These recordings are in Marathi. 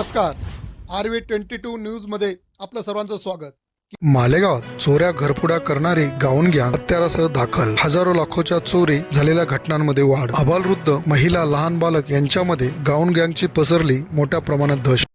नमस्कार. आर व्ही ट्वेंटी टू न्यूजमध्ये आपलं सर्वांचं स्वागत. मालेगावात चोऱ्या घरफोड्या करणारे गाऊन गँग हत्यारासह दाखल. हजारो लाखोच्या चोरी झालेल्या घटनांमध्ये वाढ. अबालवृद्ध महिला लहान बालक यांच्यामध्ये गाऊन गँगची पसरली मोठ्या प्रमाणात दहशत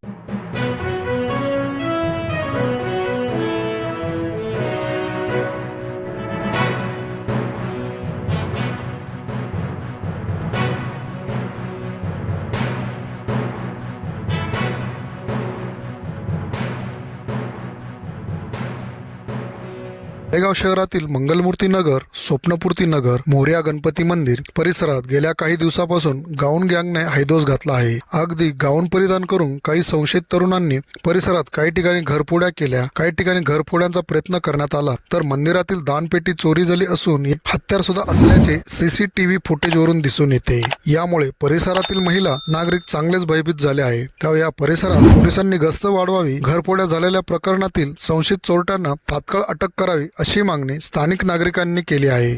मालेगाव शहरातील मंगलमूर्ती नगर स्वप्नपूर्ती नगर मोर्या गणपती मंदिर परिसरात गेल्या काही दिवसापासून गाऊन गँगने हैदोस घातला आहे. अगदी गाऊन परिधान करून काही संशयित तरुणांनी परिसरात काही ठिकाणी घरफोड्या केल्या काही ठिकाणी घरफोड्यांचा प्रयत्न करण्यात आला. तर मंदिरातील दानपेटी चोरी झाली असून हत्यार सुद्धा असल्याचे सीसीटीव्ही फुटेजवरून दिसून येते. यामुळे परिसरातील महिला नागरिक चांगलेच भयभीत झाले आहे. त्यामुळे या परिसरात पोलिसांनी गस्त वाढवावी घरफोड्या झालेल्या प्रकरणातील संशयित चोरट्यांना तात्काळ अटक करावी अशी मागणी स्थानिक नागरिकांनी केली आहे.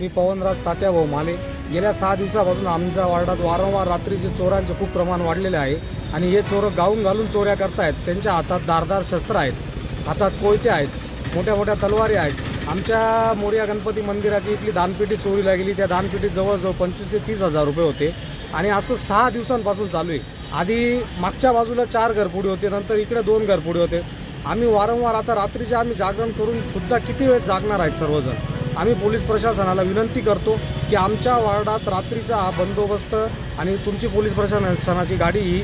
मी पवनराज तात्याभाऊ माले गेल्या सहा दिवसापासून आमच्या वार्डात वारंवार रात्रीचे चोरांचे खूप प्रमाण वाढलेले आहे आणि हे चोरं गाऊन घालून चोऱ्या करतायत. त्यांच्या हातात धारदार शस्त्र आहेत हातात कोयते आहेत मोठ्या मोठ्या तलवारी आहेत. आमच्या मोर्या गणपती मंदिराची इथली दानपेटी चोरीला गेली. त्या दानपेटीत जवळजवळ पंचवीस ते तीस हजार रुपये होते. आणि असं सहा दिवसांपासून चालू आहे. आधी मागच्या बाजूला चार घरपुडी होते नंतर इकडे दोन घरपुडी होते. आम्ही वारंवार आता रात्रीचे आम्ही जागरण करून सुद्धा किती वेळ जागणार आहेत सर्वजण? आम्ही पोलीस प्रशासनाला विनंती करतो की आमच्या वार्डात रात्रीचा हा बंदोबस्त आणि तुमची पोलीस प्रशासनाची गाडी ही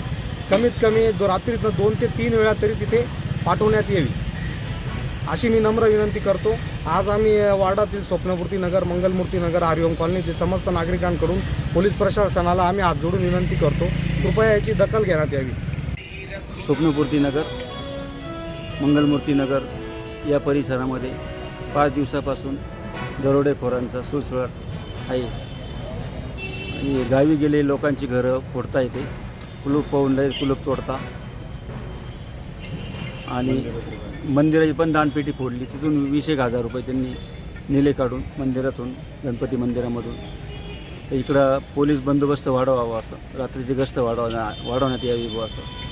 कमीत कमी दो रात्रीतनं दोन ते तीन वेळा तरी तिथे पाठवण्यात यावी अशी मी नम्र विनंती करतो. आज आम्ही वार्डातील स्वप्नपूर्ती नगर मंगलमूर्ती नगर हरिओम कॉलनीतील समस्त नागरिकांकडून पोलीस प्रशासनाला आम्ही हात जोडून विनंती करतो. कृपया याची दखल घेण्यात यावी. स्वप्नपूर्ती नगर. मंगलमूर्तीनगर या परिसरामध्ये पाच दिवसापासून दरोडेखोरांचा सुळसुळाट आहे. आणि गावी गेले लोकांची घरं फोडता येते. कुलूप पाहून डायरेक्ट कुलूप तोडता. आणि मंदिराची पण दानपेटी फोडली. तिथून वीस एक हजार रुपये त्यांनी नेले काढून मंदिरातून गणपती मंदिरामधून. तर इकडं पोलीस बंदोबस्त वाढवावा असं. रात्रीची गस्त वाढवण्या वाढवण्यात यावी असं.